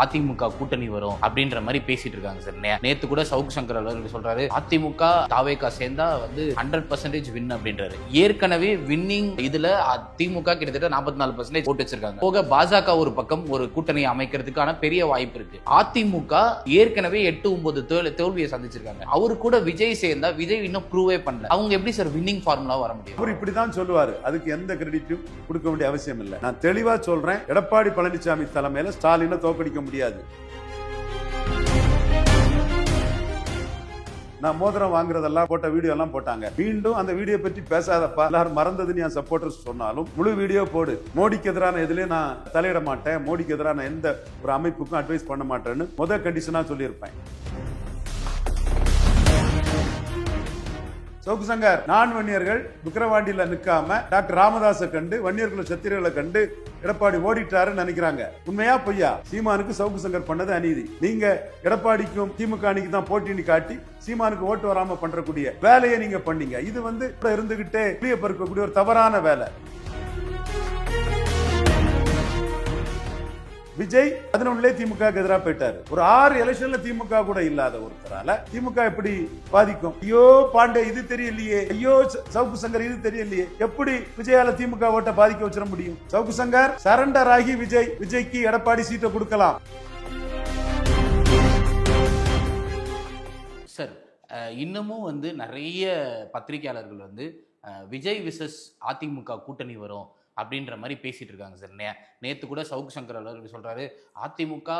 அதிமுக கூட்டணி வரும் அப்படின்ற மாதிரி பேசிட்டு இருக்காங்க சார். நே- நேத்து கூட சவுக் சங்கர் அவர்கள் சொல்றாரு அதிமுக தாவேகா சேர்ந்தா வந்து ஹண்ட்ரட் பர்சன்டேஜ் வின் அப்படின்றாரு. ஏற்கனவே வின்னிங் இதுல திமுக கிட்டத்தட்ட நாற்பத்தி நாலு பர்சன்டேஜ் போட்டு வச்சிருக்காங்க. போக பாஜக ஒரு பக்கம் ஒரு கூட்டணி அமைக்கிறதுக்கான பெரிய வாய்ப்பு இருக்கு. அதிமுக ஏற்கனவே எட்டு ஒன்பது தோல்வியை சந்திச்சிருக்காங்க. அவரு கூட விஜய் சேர்ந்தா விஜய் இன்னும் ப்ரூவே பண்ணல. அவங்க எப்படி சார் வின்னிங் ஃபார்முலா வர முடியும்? அவர் இப்படிதான் சொல்லுவாரு. அதுக்கு எந்த கிரெடிட்டும் கொடுக்க வேண்டிய அவசியம் இல்லை. நான் தெளிவா சொல்றேன். எடப்பாடி பழனிசாமி தலைமையில ஸ்டாலினை தோக்கடிக்க முடியாது. நான் மோதிரம் வாங்குறதெல்லாம் போட்ட வீடியோ எல்லாம் போட்டாங்க. மீண்டும் அந்த வீடியோ பற்றி பேசாதப்பா. எல்லாரும் மறந்ததுன்னு என் சப்போர்டர்ஸ் சொன்னாலும் முழு வீடியோ போடு. மோடிக்கு எதிரான இதுலயே நான் தலையிட மாட்டேன். மோடிக்கு எதிரான எந்த ஒரு அமைப்புக்கும் அட்வைஸ் பண்ண மாட்டேன்னு முத கண்டிஷனா சொல்லியிருப்பேன். சவுக்கு சங்கர் நான் வன்னியர்கள் விக்கிரவாண்டியில் நிக்காம டாக்டர் ராமதாஸை கண்டு வன்னியர்களை சத்திரர்களை கண்டு எடப்பாடி ஓடிட்டாருன்னு நினைக்கிறாங்க. உண்மையா பொய்யா? சீமானுக்கு சவுக்கு சங்கர் பண்ணது அநீதி. நீங்க எடப்பாடிக்கும் திமுக அணிக்கு தான் போட்டின்னு காட்டி சீமானுக்கு ஓட்டு வராம பண்றக்கூடிய வேலையை நீங்க பண்ணீங்க. இது வந்து இருந்துகிட்டே புளிய பருக்கக்கூடிய ஒரு தவறான வேலை. விஜய் பதினொன்னுலே திமுக எதிராக போயிட்டாரு. ஒரு ஆறு எலெக்ஷன்ல திமுக கூட இல்லாத ஒருத்தரால திமுக எப்படி பாதிக்கும்? ஐயோ பாண்டே இது தெரியலையே. ஐயோ ச- சவுக்கு சங்கர் இது தெரியலையே. எப்படி விஜயால திமுக ஓட்ட பாதிக்க வச்சிட முடியும்? சவுக்கு சங்கர் சரண்டர் ஆகி விஜய் விஜய்க்கு எடப்பாடி சீட்டை கொடுக்கலாம். சார் இன்னமும் வந்து நிறைய பத்திரிகையாளர்கள் வந்து விஜய் விசஸ் அதிமுக கூட்டணி வரும். அப்படின்ற மாதிரி பேசிட்டு இருக்காங்க சார். நே நேற்று கூட சவுக் சங்கர் அவர்கள் சொல்கிறாரு அதிமுக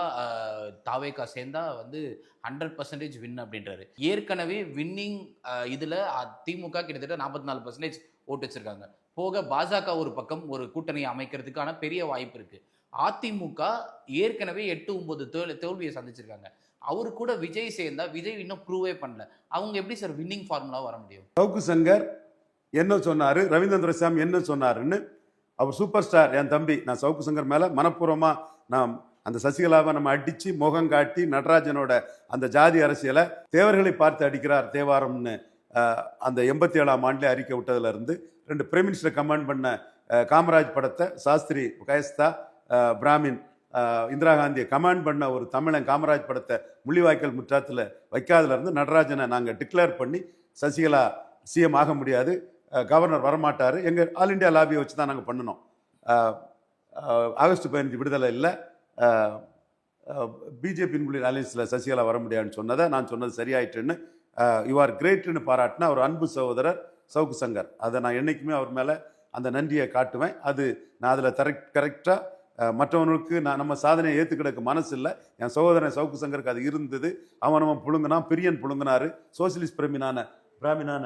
தாவேகா சேர்ந்தா வந்து ஹண்ட்ரட் பர்சன்டேஜ் வின் அப்படின்றாரு. ஏற்கனவே வின்னிங் இதில் திமுக கிட்டத்தட்ட நாற்பத்தி நாலு பர்சன்டேஜ் ஓட்டு வச்சிருக்காங்க. போக பாஜக ஒரு பக்கம் ஒரு கூட்டணி அமைக்கிறதுக்கான பெரிய வாய்ப்பு இருக்குது அதிமுக ஏற்கனவே எட்டு ஒம்பது தோல் தோல்வியை சந்திச்சிருக்காங்க. அவரு கூட விஜய் சேர்ந்தா விஜய் இன்னும் ப்ரூவே பண்ணல. அவங்க எப்படி சார் வின்னிங் ஃபார்முலா வர முடியும்? சவுக்கு சங்கர் என்ன சொன்னார்? ரவீந்திரன் துரைசாமி என்ன சொன்னாருன்னு அவர் சூப்பர் ஸ்டார் என் தம்பி நான் சவுக்கு சங்கர் மேலே மனப்பூர்வமாக நான் அந்த சசிகலாவை நம்ம அடித்து முகம் காட்டி நடராஜனோட அந்த ஜாதி அரசியலை தேவர்களை பார்த்து அடிக்கிறார் தேவாரம்னு அந்த எண்பத்தி ஏழாம் ஆண்டிலே அறிக்கை விட்டதுலேருந்து ரெண்டு பிரைம் மினிஸ்டர் கமாண்ட் பண்ண காமராஜ் படத்தை சாஸ்திரி கயஸ்தா பிராமின் இந்திரா காந்தியை கமாண்ட் பண்ண ஒரு தமிழன் காமராஜ் படத்தை முள்ளிவாய்க்கால் முற்றாத்துல வைக்காதுலேருந்து நடராஜனை நாங்கள் டிக்ளேர் பண்ணி சசிகலா சிஎம் ஆக முடியாது. கவர்னர் வரமாட்டார். எங்கள் ஆல் இந்தியா லாபியை வச்சு தான் நாங்கள் பண்ணினோம். ஆகஸ்ட் பதினஞ்சு விடுதலை இல்லை. பிஜேபி அலையன்ஸில் சசிகலா வர முடியாதுன்னு சொன்னதை நான் சொன்னது சரியாயிட்டுன்னு யூ ஆர் கிரேட்னு பாராட்டின ஒரு அன்பு சகோதரர் சவுக்கு சங்கர். அதை நான் என்றைக்குமே அவர் மேலே அந்த நன்றியை காட்டுவேன். அது நான் அதில் கரெக்ட் கரெக்டாக மற்றவனுக்கு நான் நம்ம சாதனையை ஏற்றுக்கிடக்கு மனசு இல்லை. என் சகோதரன் சவுக்கு சங்கருக்கு அது இருந்தது. அவன் அவன் புழுங்கினான் பிரியன் புழுங்கினாரு. சோசியலிஸ்ட் பிரமினான பிராமினான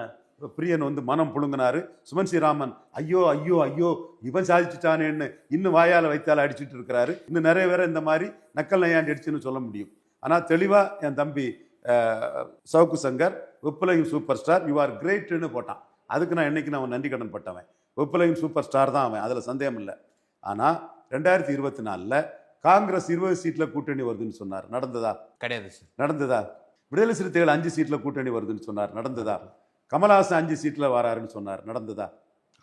பிரியன் வந்து மனம் புழுங்கினாரு. சுமன் ஸ்ரீராமன் ஐயோ ஐயோ ஐயோ இவன் சாதிச்சுட்டானேன்னு இன்னும் வாயால் வைத்தால அடிச்சிட்டு இருக்கிறாரு. இன்னும் நிறைய பேரை இந்த மாதிரி நக்கல் நையாண்டி அடிச்சுன்னு சொல்ல முடியும். ஆனால் தெளிவாக என் தம்பி சவுக்கு சங்கர் விப்புலகம் சூப்பர் ஸ்டார் யூ ஆர் கிரேட்னு போட்டான். அதுக்கு நான் என்னைக்கு நான் அவன் நன்றி கடன் பட்டவன்? விப்புலகம் சூப்பர் ஸ்டார் தான் அவன் அதில் சந்தேகம் இல்லை. ஆனால் ரெண்டாயிரத்தி இருபத்தி நாலில் காங்கிரஸ் இருபது சீட்டில் கூட்டணி வருதுன்னு சொன்னார். நடந்ததா? கிடையாது சார். நடந்ததா? விடுதலை சிறுத்தைகள் அஞ்சு சீட்டில் கூட்டணி வருதுன்னு சொன்னார். நடந்ததா? கமலஹாசன் அஞ்சு சீட்டில் வராருன்னு சொன்னார். நடந்ததா?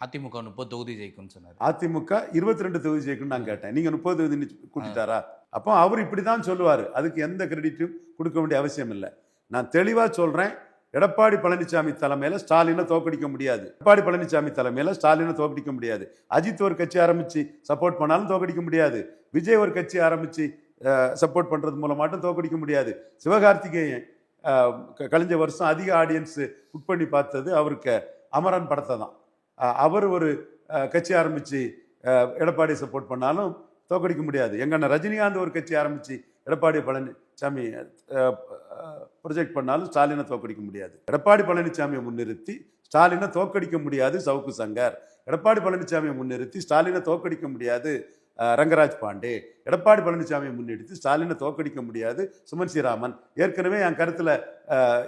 அதிமுக முப்பது தொகுதி ஜெயிக்கும்னு சொன்னாரு. அதிமுக இருபத்தி ரெண்டு தொகுதி ஜெயிக்கும்னு நான் கேட்டேன். நீங்க முப்பது தொகுதி கூட்டிட்டாரா? அப்போ அவர் இப்படிதான் சொல்லுவார். அதுக்கு எந்த கிரெடிட்டும் கொடுக்க வேண்டிய அவசியம் இல்லை. நான் தெளிவா சொல்றேன். எடப்பாடி பழனிசாமி தலைமையில ஸ்டாலினை தோக்கடிக்க முடியாது. எடப்பாடி பழனிசாமி தலைமையில ஸ்டாலினை தோக்கடிக்க முடியாது. அஜித் ஒரு கட்சி ஆரம்பிச்சு சப்போர்ட் பண்ணாலும் தோக்கடிக்க முடியாது. விஜய் ஒரு கட்சி ஆரம்பிச்சு சப்போர்ட் பண்றது மூலம் மட்டும் தோக்கடிக்க முடியாது. சிவகார்த்திகேயன் கழிஞ்ச வருஷம் அதிக ஆடியன்ஸு புக் பண்ணி பார்த்தது அவருக்கு அமரன் படத்தை தான். அவர் ஒரு கட்சி ஆரம்பித்து எடப்பாடி எடப்பாடியை சப்போர்ட் பண்ணாலும் தோக்கடிக்க முடியாது. எங்கன்னா ரஜினிகாந்த் ஒரு கட்சி ஆரம்பித்து எடப்பாடி பழனிசாமி ப்ரொஜெக்ட் பண்ணாலும் ஸ்டாலினை தோக்கடிக்க முடியாது. எடப்பாடி பழனிசாமியை முன்னிறுத்தி ஸ்டாலினை தோக்கடிக்க முடியாது சவுக்கு சங்கர். எடப்பாடி பழனிசாமியை முன்னிறுத்தி ஸ்டாலினை தோக்கடிக்க முடியாது ரங்கராஜ் பாண்டே எடப்பாடி பழனிசாமியை முன்னெடுத்து ஸ்டாலினை தோக்கடிக்க முடியாது. சுமன் ஸ்ரீராமன் ஏற்கனவே என் கருத்தில்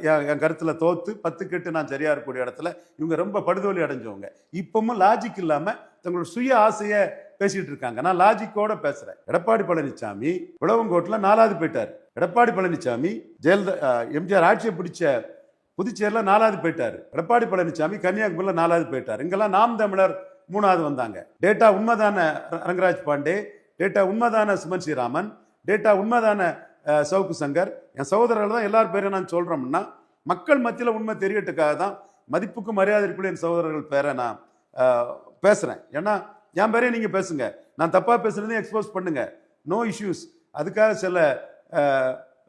என் என் கருத்துல தோத்து பத்து கெட்டு நான் சரியாக இருக்கக்கூடிய இடத்துல இவங்க ரொம்ப படுதோலி அடைஞ்சவங்க. இப்பவும் லாஜிக் இல்லாமல் தங்களோட சுய ஆசையை பேசிகிட்டு இருக்காங்க. நான் லாஜிக்கோட பேசுகிறேன் எடப்பாடி பழனிசாமி உழவங்கோட்டில் நாலாவது போயிட்டார். எடப்பாடி பழனிசாமி ஜெயலலிதா எம்ஜிஆர் ஆட்சியை பிடிச்ச புதுச்சேரியில் நாலாவது போயிட்டார். எடப்பாடி பழனிசாமி கன்னியாகுமரியில் நாலாவது போயிட்டார். இங்கெல்லாம் நாம் தமிழர் மூணாவது வந்தாங்க. டேட்டா உண்மைதான ர- ரங்கராஜ் பாண்டே டேட்டா உண்மைதான சுமன் ஸ்ரீராமன் டேட்டா உண்மைதான சவுக்கு சங்கர். என் சகோதரர்கள் தான் எல்லார் பேரையும் நான் சொல்கிறோம்னா மக்கள் மத்தியில் உண்மை தெரியட்டுக்காக தான் மதிப்புக்கும் மரியாதைக்குள்ள என் சகோதரர்கள் பேரை நான் பேசுகிறேன் ஏன்னா என் பேரையும் நீங்கள் பேசுங்க. நான் தப்பாக பேசுறதையும் எக்ஸ்போஸ் பண்ணுங்க. நோ இஷ்யூஸ் அதுக்காக சில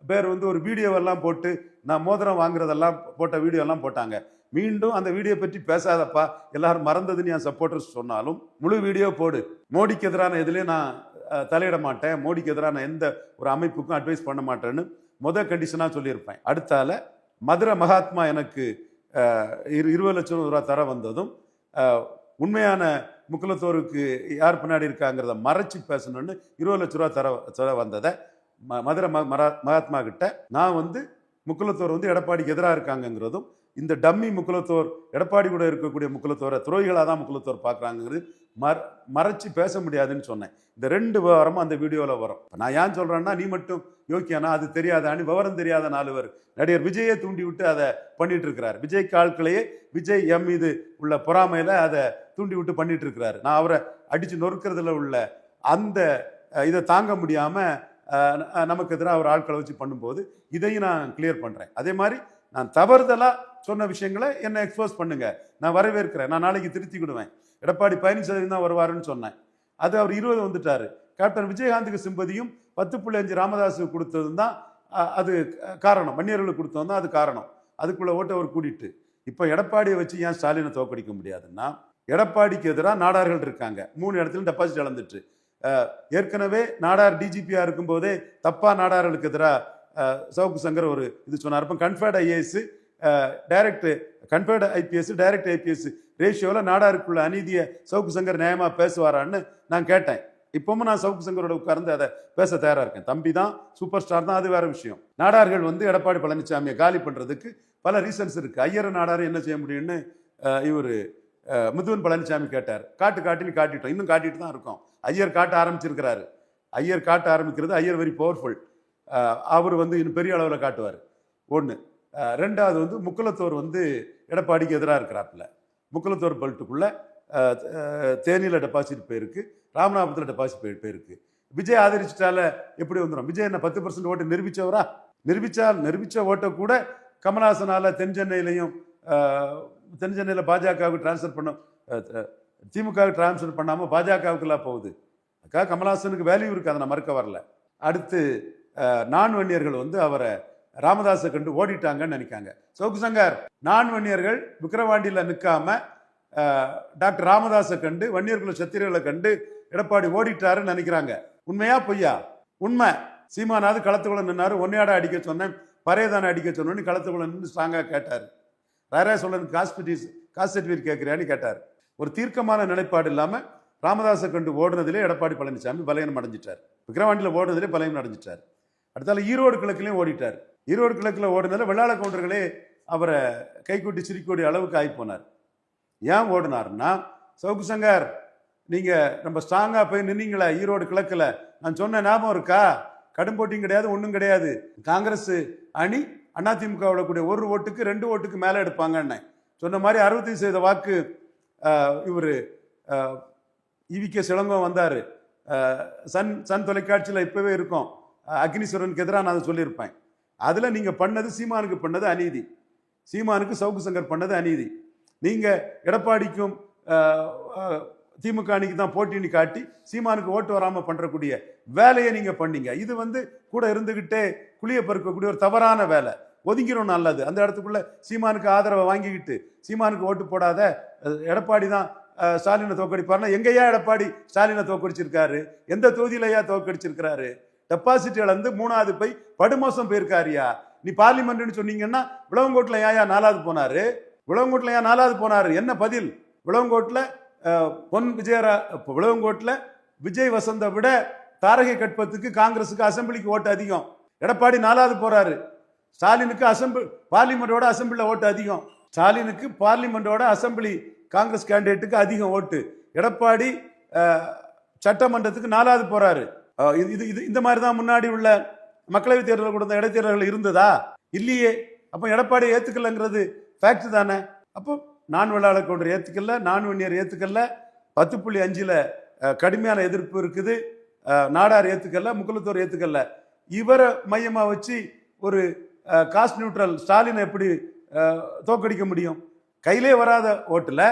பேர் வந்து ஒரு வீடியோவெல்லாம் போட்டு நான் மோதிரம் வாங்குறதெல்லாம் போட்ட வீடியோ எல்லாம் போட்டாங்க. மீண்டும் அந்த வீடியோ பற்றி பேசாதப்பா. எல்லாரும் மறந்ததுன்னு என் சப்போர்ட்டர்ஸ் சொன்னாலும் முழு வீடியோ போடு. மோடிக்கு எதிரான இதுலேயும் நான் தலையிட மாட்டேன். மோடிக்கு எதிரான எந்த ஒரு அமைப்புக்கும் அட்வைஸ் பண்ண மாட்டேன்னு முத கண்டிஷனாக சொல்லியிருப்பேன். அடுத்தால மதுரை மகாத்மா எனக்கு இரு இருபது லட்சம் ரூபா தர வந்ததும் உண்மையான முக்குலத்தோருக்கு யார் பின்னாடி இருக்காங்கிறத மறைச்சு பேசணும்னு இருபது லட்ச ரூபா தர தர வந்ததை ம- மதுரை ம- மகாத்மா கிட்ட நான் வந்து முக்குலத்தோர் வந்து எடப்பாடிக்கு எதிராக இருக்காங்கங்கிறதும் இந்த டம்மி முக்குலத்தோர் எடப்பாடி கூட இருக்கக்கூடிய முக்குலத்தோரை துறவிகளாக தான் முக்குலத்தோர் பார்க்குறாங்கிறது மற மறைச்சி பேச முடியாதுன்னு சொன்னேன். இந்த ரெண்டு விவரமும் அந்த வீடியோவில் வரும். நான் ஏன் சொல்கிறேன்னா நீ மட்டும் யோக்கியானா அது தெரியாதான்னு விவரம் தெரியாத நாலு பேர் நடிகர் விஜயை தூண்டி விட்டு அதை பண்ணிட்டு இருக்கிறார் விஜய் ஆட்களையே விஜய் எம் மீது உள்ள பொறாமையில் அதை தூண்டி விட்டு பண்ணிட்டு இருக்கிறாரு நான் அவரை அடித்து நொறுக்கிறதுல உள்ள அந்த இதை தாங்க முடியாமல் நமக்கு எதிராக அவர் ஆட்களை வச்சு பண்ணும்போது இதையும் நான் கிளியர் பண்ணுறேன் அதே மாதிரி நான் தவறுதலாக சொன்ன விஷயங்களை என்னை எக்ஸ்போஸ் பண்ணுங்க. நான் வரவேற்கிறேன். நான் நாளைக்கு திருத்திக்கிடுவேன் எடப்பாடி பதினஞ்சு சதவீதம் தான் வருவாருன்னு சொன்னேன். அது அவர் இருபது வந்துட்டாரு. கேப்டன் விஜயகாந்துக்கு சிம்பதியும் பத்து புள்ளி அஞ்சு ராமதாஸுக்கு கொடுத்ததும் தான் அது காரணம். வன்னியர்களுக்கு கொடுத்தது தான் அது காரணம். அதுக்குள்ள ஓட்டை அவர் கூட்டிட்டு. இப்போ எடப்பாடியை வச்சு ஏன் ஸ்டாலினை தோக்கடிக்க முடியாதுன்னா எடப்பாடிக்கு எதிராக நாடார்கள் இருக்காங்க. மூணு இடத்துல டெபாசிட் இழந்துட்டு. ஏற்கனவே நாடார் டிஜிபியாக இருக்கும்போதே தப்பா நாடார்களுக்கு எதிராக சவுக்கு சங்கர் ஒரு இது சொன்னார். இப்போ conferred IAS direct conferred IPS direct IPS ரேஷியோவில் நாடாருக்குள்ள அநீதியை சவுக்கு சங்கர் நியாயமாக பேசுவாரான்னு நான் கேட்டேன். இப்பவும் நான் சவுக்கு சங்கரோட உட்கார்ந்து அதை பேச தயாராக இருக்கேன். தம்பி தான் சூப்பர் ஸ்டார் தான் அது வேற விஷயம். நாடார்கள் வந்து எடப்பாடி பழனிசாமியை காலி பண்ணுறதுக்கு பல ரீசன்ஸ் இருக்குது ஐயர் நாடாரை என்ன செய்ய முடியும்னு இவர் முதுவன் பழனிசாமி கேட்டார். காட்டு காட்டின்னு காட்டிட்டோம். இன்னும் காட்டிட்டு தான் இருக்கோம். ஐயர் காட்ட ஆரம்பிச்சிருக்கிறாரு. ஐயர் காட்ட ஆரம்பிக்கிறது ஐயர் வெரி பவர்ஃபுல் அவர் வந்து இன்னும் பெரிய அளவில் காட்டுவார். ஒன்று ரெண்டாவது வந்து முக்குலத்தோர் வந்து எடப்பாடிக்கு எதிராக இருக்கிறாப்புல. முக்குலத்தோர் பல்ட்டுக்குள்ளே தேனியில் டெபாசிட் போயிருக்கு ராமநாதபுரத்தில் டெபாசிட் போய் போயிருக்கு. விஜய் ஆதரிச்சிட்டால எப்படி வந்துடும் விஜய் என்ன பத்து பர்சன்ட் ஓட்டு நிரூபித்தவரா நிரூபித்தால் நிரூபித்த ஓட்டை கூட கமல்ஹாசனால் தென் சென்னையிலையும் தென் சென்னையில் பாஜகவுக்கு டிரான்ஸ்ஃபர் பண்ண திமுகவுக்கு டிரான்ஸ்ஃபர் பண்ணாமல் பாஜகவுக்குலாம் போகுது. அக்கா கமல்ஹாசனுக்கு வேல்யூ இருக்கு அதை நான் மறுக்க வரல. அடுத்து நான் வன்னியர்கள் வந்து அவரை ராமதாஸை கண்டு ஓடிட்டாங்கன்னு நினைக்காங்க. சோகு சங்கர் நான் வன்னியர்கள் விக்கிரவாண்டியில் நிற்காம டாக்டர் ராமதாஸை கண்டு வன்னியர்குல சத்திரியர்களை கண்டு எடப்பாடி ஓடிட்டாருன்னு நினைக்கிறாங்க. உண்மையா பொய்யா? உண்மை. சீமானாவது களத்துக்குள்ள நின்னாரு ஒன்னையாட அடிக்க சொன்னேன் பறையதானே அடிக்க சொன்னோன்னு களத்துக்குள்ள நின்று ஸ்ட்ராங்காக கேட்டார். ராரா சொல்லன் காஸ்பிட்டிஸ் காஸ்ட் சர்டிஃபிகேட் கேட்குறியான்னு கேட்டார். ஒரு தீர்க்கமான நிலைப்பாடு இல்லாமல் ராமதாஸை கண்டு ஓடுனதிலே எடப்பாடி பழனிசாமி பலையனம் அடைஞ்சிட்டார். விக்கிரவாண்டியில் ஓடுனதிலே பலையனம் அடைஞ்சிட்டார். அடுத்தால ஈரோடு கிழக்குலேயும் ஓடிட்டார். ஈரோடு கிழக்கில் ஓடுனதில் வெள்ளாள கவுண்டர்களே அவரை கைக்கூட்டி சிரிக்கக்கூடிய அளவுக்கு ஆகிப்போனார் போனார். ஏன் ஓடினார்னா சவுக்கு சங்கர் நீங்கள் நம்ம ஸ்ட்ராங்காக போய் நின்னீங்களே ஈரோடு கிழக்கில். நான் சொன்ன ஞாபகம் இருக்கா? கடும் போட்டியும் கிடையாது ஒன்றும் கிடையாது. காங்கிரஸ் அணி அதிமுகவோட கூடிய ஒரு ஓட்டுக்கு ரெண்டு ஓட்டுக்கு மேலே எடுப்பாங்கன்னு. சொன்ன மாதிரி அறுபத்தி சதவீத வாக்கு இவர் இவிகே சிலங்கம் வந்தார். சன் சன் தொலைக்காட்சியில் இப்போவே இருக்கும். அக்னீஸ்வரனுக்கு எதிராக நான் அதை சொல்லியிருப்பேன். அதில் நீங்கள் பண்ணது சீமானுக்கு பண்ணது அநீதி. சீமானுக்கு சவுக்கு சங்கர் பண்ணது அநீதி. நீங்கள் எடப்பாடிக்கும் திமுக அணிக்கு தான் போட்டின்னு காட்டி சீமானுக்கு ஓட்டு வராமல் பண்ணுறக்கூடிய வேலையை நீங்கள் பண்ணீங்க. இது வந்து கூட இருந்துக்கிட்டே குழியை பருக்கக்கூடிய ஒரு தவறான வேலை. ஒதுங்கிடும் நல்லது. அந்த இடத்துக்குள்ளே சீமானுக்கு ஆதரவை வாங்கிக்கிட்டு சீமானுக்கு ஓட்டு போடாத எடப்பாடி தான் ஸ்டாலினை தோக்கடிப்பார்னா எங்கேயா எடப்பாடி ஸ்டாலினை தோக்கடிச்சிருக்காரு எந்த தொகுதியிலையா தோக்கடிச்சிருக்கிறாரு டெபாசிட் இழந்து மூணாவது போய் படுமோசம் போயிருக்காருயா. நீ பார்லிமெண்ட்னு சொன்னீங்கன்னா விளவங்கோட்டில் ஏயா நாலாவது போனாரு. விளவங்கோட்டில் ஏன் நாலாவது போனாரு. என்ன பதில்? விளவங்கோட்டில் பொன் விஜயரா இப்போ விளவங்கோட்டில் விஜய் வசந்த விட தாரகை கட்பத்துக்கு காங்கிரஸுக்கு அசெம்பிளிக்கு ஓட்டு அதிகம். எடப்பாடி நாலாவது போகிறாரு ஸ்டாலினுக்கு அசெம்பிள் பார்லிமெண்டோட அசெம்பிளியில் ஓட்டு அதிகம். ஸ்டாலினுக்கு பார்லிமெண்டோட அசெம்பிளி காங்கிரஸ் கேண்டிடேட்டுக்கு அதிகம் ஓட்டு. எடப்பாடி சட்டமன்றத்துக்கு நாலாவது போகிறாரு இது இது இது இந்த மாதிரி தான் முன்னாடி உள்ள மக்களவைத் தேர்தலில் கொடுத்த இடைத்தேர்தல்கள் இருந்ததா? இல்லையே. அப்போ எடப்பாடி ஏற்றுக்கலைங்கிறது ஃபேக்ட் தானே. அப்போ நான் வேளாளர் கவுண்டர் ஏற்றுக்கல நான் வன்னியர் ஏற்றுக்கல பத்து புள்ளி அஞ்சில் கடுமையான எதிர்ப்பு இருக்குது. நாடார் ஏற்றுக்கல முக்குலத்தோர் ஏற்றுக்கல இவரை மையமாக வச்சு ஒரு காஸ்ட் நியூட்ரல் ஸ்டாலினை எப்படி தோக்கடிக்க முடியும்? கையிலே வராத ஓட்டில்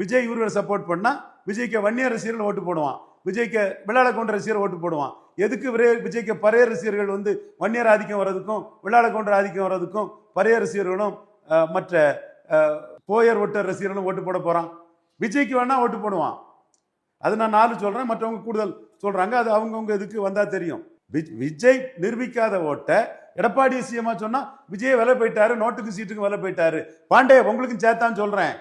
விஜய் இவர்களை சப்போர்ட் பண்ணால் விஜய்க்கு வன்னியர் ரசிகர்கள் ஓட்டு போடுவான். விஜய்க்கு விளையாட கொண்ட ரசிகர் ஓட்டு போடுவான். எதுக்கு விரே விஜய்க்கு பரைய ரசிகர்கள் வந்து வன்னியர் ஆதிக்கம் வர்றதுக்கும் விளையாட கொண்ட ஆதிக்கம் வர்றதுக்கும் பரைய ரசிகர்களும் மற்ற போயர் ஓட்ட ரசிகர்களும் ஓட்டு போட போகிறான் விஜய்க்கு வேணால் ஓட்டு போடுவான். அது நான் நாலு சொல்கிறேன் மற்றவங்க கூடுதல் சொல்கிறாங்க அது அவங்கவுங்க இதுக்கு வந்தால் தெரியும். வி- விஜய் நிரூபிக்காத ஓட்டை எடப்பாடி விஷயமா சொன்னால் விஜய் விலை போயிட்டாரு நோட்டுக்கு சீட்டுக்கு விலை போயிட்டாரு. பாண்டே உங்களுக்கும் சேர்த்தான்னு சொல்கிறேன்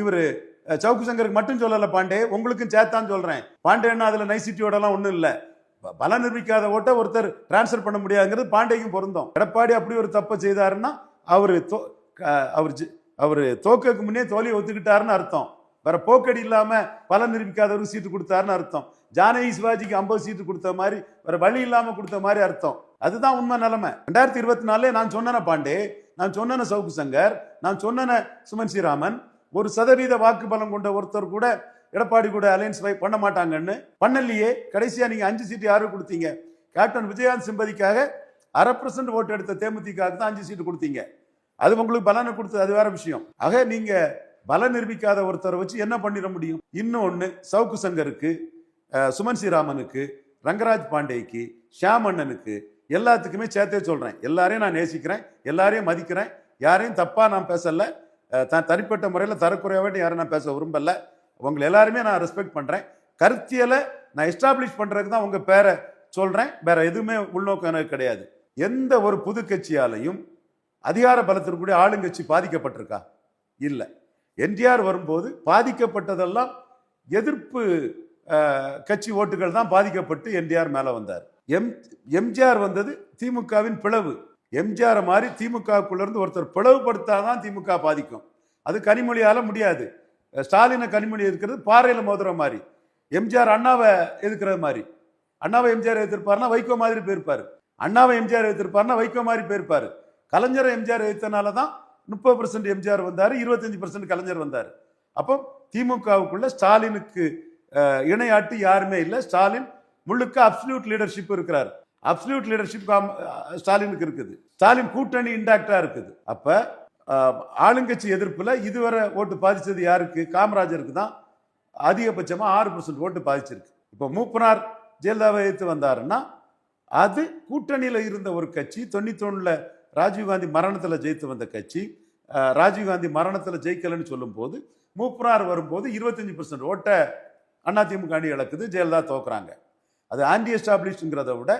இவர் சவுக்கு சங்கருக்கு மட்டும் சொல்லல பாண்டே உங்களுக்கும் சேர்த்தான்னு சொல்றேன். பாண்டேன்னா அதுல நைசிட்டியோட எல்லாம் ஒண்ணும் இல்ல. பலம் நிரூபிக்காத ஓட்டை ஒருத்தர் டிரான்ஸ்ஃபர் பண்ண முடியாதுங்கிறது பாண்டேக்கும் பொருந்தும். எடப்பாடி அப்படி ஒரு தப்பை செய்தாருன்னா அவரு தோ- க- அவர் ஜி- தோக்கக்கு முன்னே தோல்வியை ஒத்துக்கிட்டாருன்னு அர்த்தம். வேற போக்கடி இல்லாம பல நிரூபிக்காதவருக்கு சீட்டு கொடுத்தாருன்னு அர்த்தம். ஜானகி சிவாஜிக்கு ஐம்பது சீட்டு கொடுத்த மாதிரி வேற வழி இல்லாம கொடுத்த மாதிரி அர்த்தம். அதுதான் உண்மை நிலைமை. ரெண்டாயிரத்தி இருபத்தி நாலுல நான் சொன்னேன பாண்டே நான் சொன்னேன சவுக்கு சங்கர் நான் சொன்னேன சுமன் ஸ்ரீராமன் ஒரு சதவீத வாக்கு பலம் கொண்ட ஒருத்தர் கூட எடப்பாடி கூட அலையன்ஸ் பண்ண மாட்டாங்கன்னு பண்ணலையே. கடைசியா நீங்க அஞ்சு சீட்டு யாரும் கொடுத்தீங்க? கேப்டன் விஜயகாந்த் சிம்பதிக்காக அரை பர்சன்ட் ஓட்டு எடுத்த தேமுதிகாவுக்கு தான் அஞ்சு சீட்டு கொடுத்தீங்க. அது உங்களுக்கு பலனை கொடுத்தது அது வேற விஷயம். ஆக நீங்க பலம் நிரூபிக்காத ஒருத்தரை வச்சு என்ன பண்ணிட முடியும்? இன்னொன்று சவுக்கு சங்கருக்கு சுமன் ஸ்ரீராமனுக்கு ரங்கராஜ் பாண்டேக்கு ஷியாம் அண்ணனுக்கு எல்லாத்துக்குமே சேர்த்தே சொல்றேன். எல்லாரையும் நான் நேசிக்கிறேன் எல்லாரையும் மதிக்கிறேன். யாரையும் தப்பா நான் பேசலை. தான் த தனிப்பட்ட முறையில் தரக்குறையாவே யாரும் நான் பேச விரும்பலை. உங்களை எல்லாருமே நான் ரெஸ்பெக்ட் பண்ணுறேன் கருத்தியலை நான் எஸ்டாப்ளிஷ் பண்ணுறதுக்கு தான் உங்கள் பேரை சொல்கிறேன் வேற எதுவுமே உள்நோக்கம் எனக்கு கிடையாது. எந்த ஒரு புது கட்சியாலையும் அதிகார பலத்திற்குரிய ஆளுங்கட்சி பாதிக்கப்பட்டிருக்கா? இல்லை. என்டிஆர் வரும்போது பாதிக்கப்பட்டதெல்லாம் எதிர்ப்பு கட்சி ஓட்டுகள் தான் பாதிக்கப்பட்டு என்டிஆர் மேலே வந்தார். எம் எம்ஜிஆர் வந்தது திமுகவின் பிளவு. எம்ஜிஆர் மாதிரி திமுகக்குள்ள இருந்து ஒருத்தர் பிளவுபடுத்தாதான் திமுக பாதிக்கும். அது கனிமொழியால் முடியாது. அஹ், ஸ்டாலினை கனிமொழி இருக்கிறது பாறையில் மோதுற மாதிரி. எம்ஜிஆர் அண்ணாவை எதிர்க்கிறது மாதிரி. அண்ணாவை எம்ஜிஆர் எதிர்ப்பார்னா வைகோ மாதிரி போயிருப்பாரு. அண்ணாவை எம்ஜிஆர் எதிர்ப்பார்னா வைகோ மாதிரி போயிருப்பார். கலைஞரை எம்ஜிஆர் எதிர்த்தனால தான் முப்பது பர்சன்ட் எம்ஜிஆர் வந்தார் இருபத்தஞ்சி பர்சன்ட் கலைஞர் வந்தார். அப்போ திமுகவுக்குள்ள ஸ்டாலினுக்கு இணையாட்டு யாருமே இல்லை. ஸ்டாலின் முழுக்க அப்சல்யூட் லீடர்ஷிப் இருக்கிறார். அப்சல்யூட் லீடர்ஷிப் ஸ்டாலினுக்கு இருக்குது. ஸ்டாலின் கூட்டணி இன்டாக்டா இருக்குது. அப்ப uh, ஆளுங்கட்சி எதிர்ப்புல இதுவரை ஓட்டு பாதிச்சது யாருக்கு? காமராஜருக்கு தான். அதிகபட்சமா ஆறு பர்சன்ட் ஓட்டு பாதிச்சிருக்கு. இப்போ மூப்பனார் ஜெயலலிதாவை எடுத்து வந்தாருன்னா அது கூட்டணியில இருந்த ஒரு கட்சி தொண்ணூத்தொன்னுல ராஜீவ்காந்தி மரணத்துல ஜெயித்து வந்த கட்சி uh, ராஜீவ்காந்தி மரணத்துல ஜெயிக்கலன்னு சொல்லும்போது மூப்பனார் வரும்போது இருபத்தஞ்சு பர்சன்ட் ஓட்டை அதிமுக அணி இழக்குது ஜெயலலிதா தோக்குறாங்க. அது ஆன்டி எஸ்டாப்ளிஷ்ங்கிறத விட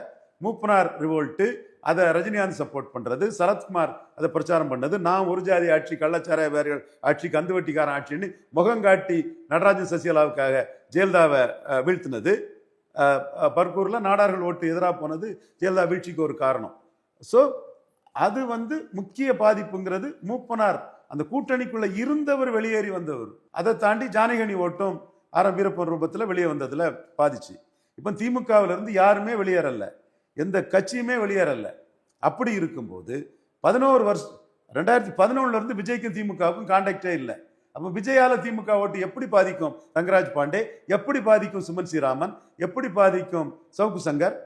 மூப்பனார் ரிவோல்ட்டு அதை ரஜினிகாந்த் சப்போர்ட் பண்ணுறது சரத்குமார் அதை பிரச்சாரம் பண்ணது. நான் ஒரு ஜாதி ஆட்சி கள்ளச்சாராய வேர்கள் ஆட்சி கந்துவட்டிக்காரன் ஆட்சின்னு முகம் காட்டி நடராஜன் சசிகலாவுக்காக ஜெயலலிதாவை வீழ்த்தினது. பர்கூரில் நாடார்கள் ஓட்டு எதிராக போனது. ஜெயலலிதா வீழ்ச்சிக்கு ஒரு காரணம். ஸோ அது வந்து முக்கிய பாதிப்புங்கிறது மூப்பனார். அந்த கூட்டணிக்குள்ளே இருந்தவர் வெளியேறி வந்தவர். அதை தாண்டி ஜானகனி ஓட்டும் ஆரம்பீரப்பன் ரூபத்தில் வெளியே வந்ததில் பாதிச்சு. இப்போ திமுகவிலிருந்து யாருமே வெளியேறலை. எந்த கட்சியுமே வெளியேறல. அப்படி இருக்கும்போது பதினோரு வருஷம் ரெண்டாயிரத்தி பதினொன்னுல இருந்து விஜய்க்கும் திமுகவுக்கும் கான்டாக்டே இல்லை. அப்போ விஜயால திமுக ஓட்டு எப்படி பாதிக்கும்? ரங்கராஜ் பாண்டே எப்படி பாதிக்கும் சுமன் ஸ்ரீராமன் எப்படி பாதிக்கும் சவுக்கு சங்கர்?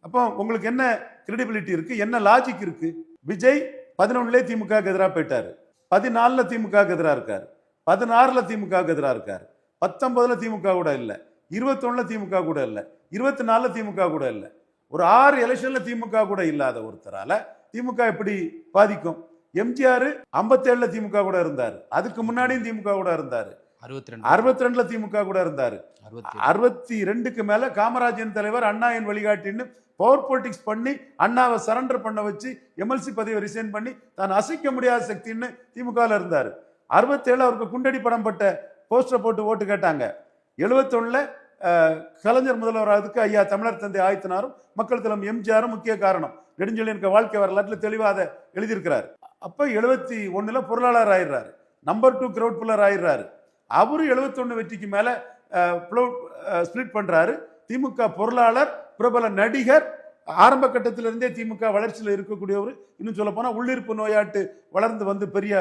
அப்போ உங்களுக்கு என்ன கிரெடிபிலிட்டி இருக்கு? என்ன லாஜிக் இருக்கு? விஜய் பதினொன்னுலே திமுக எதிராக போயிட்டார். பதினாலில் திமுக எதிராக இருக்கார். பதினாறில் திமுக எதிராக இருக்கார். பத்தொன்பதுல திமுக கூட இல்லை. இருபத்தொன்னுல திமுக கூட இல்லை. இருபத்தி நாலில் திமுக கூட இல்லை. ஒரு ஆறு எலெக்ஷன்ல திமுக கூட இல்லாத ஒருத்தரால திமுக எப்படி பாதிக்கும்? எம்ஜிஆர் ஐம்பத்தேழுல திமுக கூட இருந்தாரு. அதுக்கு முன்னாடியும் திமுக கூட இருந்தாரு. அறுபத்தி ரெண்டு அறுபத்தி ரெண்டுல திமுக கூட இருந்தாரு. அறுபத்தி அறுபத்தி ரெண்டுக்கு மேல காமராஜன் தலைவர் அண்ணா என் வழிகாட்டின்னு பவர் பொலிட்டிக்ஸ் பண்ணி அண்ணாவை சரண்டர் பண்ண வச்சு எம்எல்சி பதவியை ரிசைன் பண்ணி தான் அசைக்க முடியாத சக்தின்னு திமுகவில் இருந்தார். அறுபத்தேழு அவருக்கு குண்டடி படம் பட்ட போஸ்டர் போட்டு ஓட்டு கேட்டாங்க. எழுபத்தொன்னுல கலைஞர் முதல்வராதுக்கு ஐயா தமிழர் தந்தை ஆயத்தினாரும் மக்கள் தலம் எம்ஜிஆரும் முக்கிய காரணம். நெடுஞ்செழியனுக்கு வாழ்க்கை வரலாற்றில் தெளிவாக அதை எழுதியிருக்கிறார். அப்போ எழுபத்தி ஒன்றில் பொருளாளர் ஆயிடுறாரு. நம்பர் டூ கிரௌட் புல்லர் ஆயிடுறாரு. அவரும் எழுபத்தொன்று வெற்றிக்கு மேலே ஸ்பிளிட் பண்ணுறாரு திமுக பொருளாளர் பிரபல நடிகர் ஆரம்ப கட்டத்திலிருந்தே திமுக வளர்ச்சியில் இருக்கக்கூடியவர் இன்னும் சொல்ல போனால் உள்ளிருப்பு நோயாட்டு வளர்ந்து வந்து பெரிய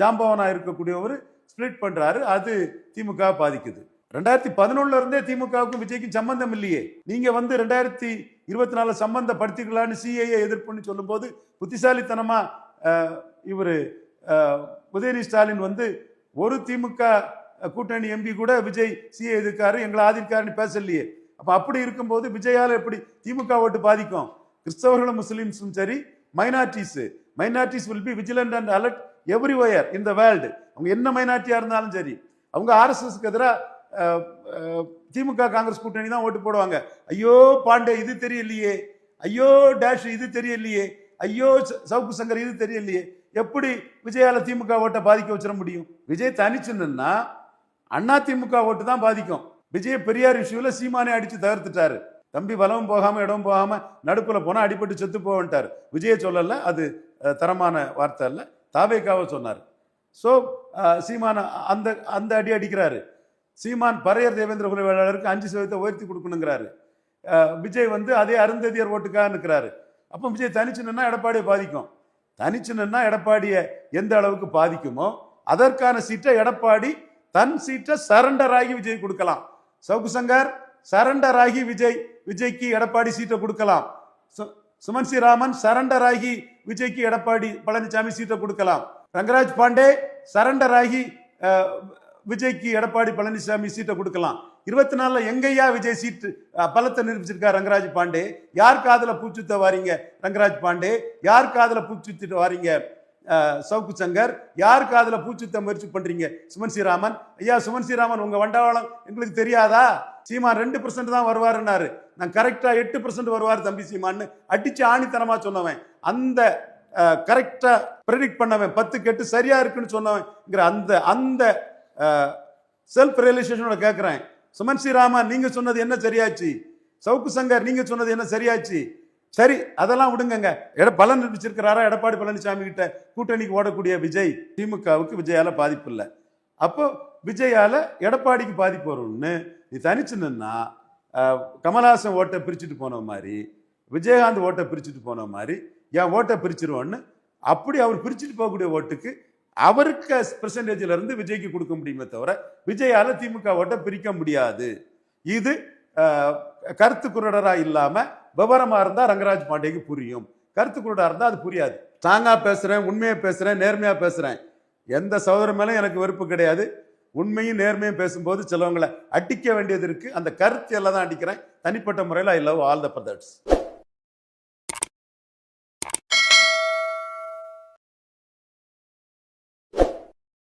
ஜாம்பவனாக இருக்கக்கூடியவர் ஸ்பிளிட் பண்ணுறாரு அது திமுக பாதிக்குது. ரெண்டாயிரத்தி பதினொன்னுல இருந்தே திமுகவுக்கும் விஜய்க்கும் சம்பந்தம் இல்லையே. நீங்க வந்து ரெண்டாயிரத்தி இருபத்தி நாலு சம்பந்தப்படுத்திக்கலான்னு சிஏஏ எதிர்ப்புன்னு சொல்லும்போது புத்திசாலித்தனமா இவர் இவரு உதயநிதி ஸ்டாலின் வந்து ஒரு திமுக கூட்டணி எம்பி கூட விஜய் சிஏ எதிர்க்காரு எங்களை ஆதரிக்காருன்னு பேசலையே. அப்போ அப்படி இருக்கும்போது விஜயால் எப்படி திமுக ஓட்டு பாதிக்கும்? கிறிஸ்தவர்களும் முஸ்லீம்ஸும் சரி minorities minorities will be vigilant and alert everywhere in the world அவங்க என்ன மைனாரிட்டியாக இருந்தாலும் சரி அவங்க ஆர்எஸ்எஸ்க்கு எதிராக திமுக காங்கிரஸ் கூட்டணி தான் ஓட்டு போடுவாங்க. ஐயோ பாண்டே இது தெரியலையே. ஐயோ டேஷ் இது தெரியலையே. ஐயோ ச- சவுக்கு சங்கர் இது தெரியலையே. எப்படி விஜயால திமுக ஓட்டை பாதிக்க வச்சிட முடியும்? விஜய் தனிச்சுன்னா அண்ணா திமுக ஓட்டு தான் பாதிக்கும். விஜய் பெரியார் இஷ்யூல சீமானே அடிச்சு தகர்த்துட்டாரு. தம்பி வலவும் போகாம இடமும் போகாம நடுப்புல போனா அடிபட்டு செத்து போவன்ட்டார். விஜய சொல்லல அது தரமான வார்த்தை இல்லை தாவேக்காவை சொன்னார். ஸோ சீமான அந்த அந்த அடி அடிக்கிறாரு. சீமான் பறையர் தேவேந்திர குல வேளாளருக்கு அஞ்சு சதவீதத்தை உயர்த்தி கொடுக்கணுங்கிறாரு. விஜய் வந்து அதே அருந்ததியர் ஓட்டுக்காக நிற்கிறாரு அப்போ விஜய் தனிச்சு எடப்பாடியை பாதிக்கும். தனிச்சு எடப்பாடியை எந்த அளவுக்கு பாதிக்குமோ அதற்கான சீட்டை எடப்பாடி தன் சீட்டை சரண்டர் ஆகி விஜய் கொடுக்கலாம். சவுக்கு சங்கர் சரண்டர் ஆகி விஜய் விஜய்க்கு எடப்பாடி சீட்டை கொடுக்கலாம். சு- சுமன் ஸ்ரீராமன் சரண்டர் ஆகி விஜய்க்கு எடப்பாடி பழனிசாமி சீட்டை கொடுக்கலாம். ரங்கராஜ் பாண்டே சரண்டர் ஆகி விஜய்க்கு எடப்பாடி பழனிசாமி சீட்டை கொடுக்கலாம். இருபத்தி நாலில் எங்கய்யா விஜய் சீட்டு பலத்தை நிரூபிச்சிருக்கார் ரங்கராஜ் பாண்டே? யார் காதில் பூச்சுத்த வாரீங்க ரங்கராஜ் பாண்டே? யார் காதில் பூச்சுத்திட்டு வாரீங்க சவுக்கு சங்கர்? யார் காதில் பூச்சுத்த முயற்சி பண்ணுறீங்க சுமன் ஸ்ரீராமன் ஐயா சுமன் ஸ்ரீராமன் உங்கள் வண்டவாளம் எங்களுக்கு தெரியாதா? சீமான் ரெண்டு பர்சன்ட் தான் வருவாருன்னாரு. நான் கரெக்டாக எட்டு பர்சன்ட் வருவார் தம்பி சீமான்னு அடிச்சு ஆணித்தனமாக சொன்னவன். அந்த கரெக்டாக ப்ரெடிக்ட் பண்ணவன். பத்து கெட்டு சரியாக இருக்குன்னு சொன்னவன்ங்கிற அந்த அந்த செல்ஃப் ரியலைசேஷனோட கேட்குறேன் சுமன் ஸ்ரீராமன் நீங்கள் சொன்னது என்ன சரியாச்சு? சவுக்கு சங்கர் நீங்கள் சொன்னது என்ன சரியாச்சு? சரி அதெல்லாம் விடுங்கங்க. எட பலன் நிர்மிச்சிருக்கிறாரா எடப்பாடி பழனிசாமி கிட்ட கூட்டணிக்கு ஓடக்கூடிய விஜய் திமுகவுக்கு விஜயால பாதிப்பு இல்லை. அப்போ விஜயால எடப்பாடிக்கு பாதிப்பு வரும்னு நீ தனிச்சு நின்னா கமல்ஹாசன் கமலஹாசன் ஓட்டை பிரிச்சுட்டு போன மாதிரி விஜயகாந்த் ஓட்டை பிரிச்சுட்டு போன மாதிரி என் ஓட்டை பிரிச்சிருவோன்னு அப்படி அவர் பிரிச்சுட்டு போகக்கூடிய ஓட்டுக்கு அவருக்கு பெர்சன்டேஜில் இருந்து விஜய்க்கு கொடுக்க முடியுமே தவிர விஜயால் திமுக பிரிக்க முடியாது. இது கருத்து குருடராக இல்லாமல் விவரமாக இருந்தால் ரங்கராஜ் பாண்டேக்கு புரியும். கருத்து குருடா இருந்தால் அது புரியாது. ஸ்ட்ராங்காக பேசுகிறேன் உண்மையாக பேசுகிறேன் நேர்மையாக பேசுகிறேன் எந்த சகோதரன் மேலும் எனக்கு வெறுப்பு கிடையாது. உண்மையும் நேர்மையும் பேசும்போது சிலவங்களை அடிக்க வேண்டியது இருக்குது அந்த கருத்து எல்லாம் தான் அடிக்கிறேன். தனிப்பட்ட முறையில் I love all the brothers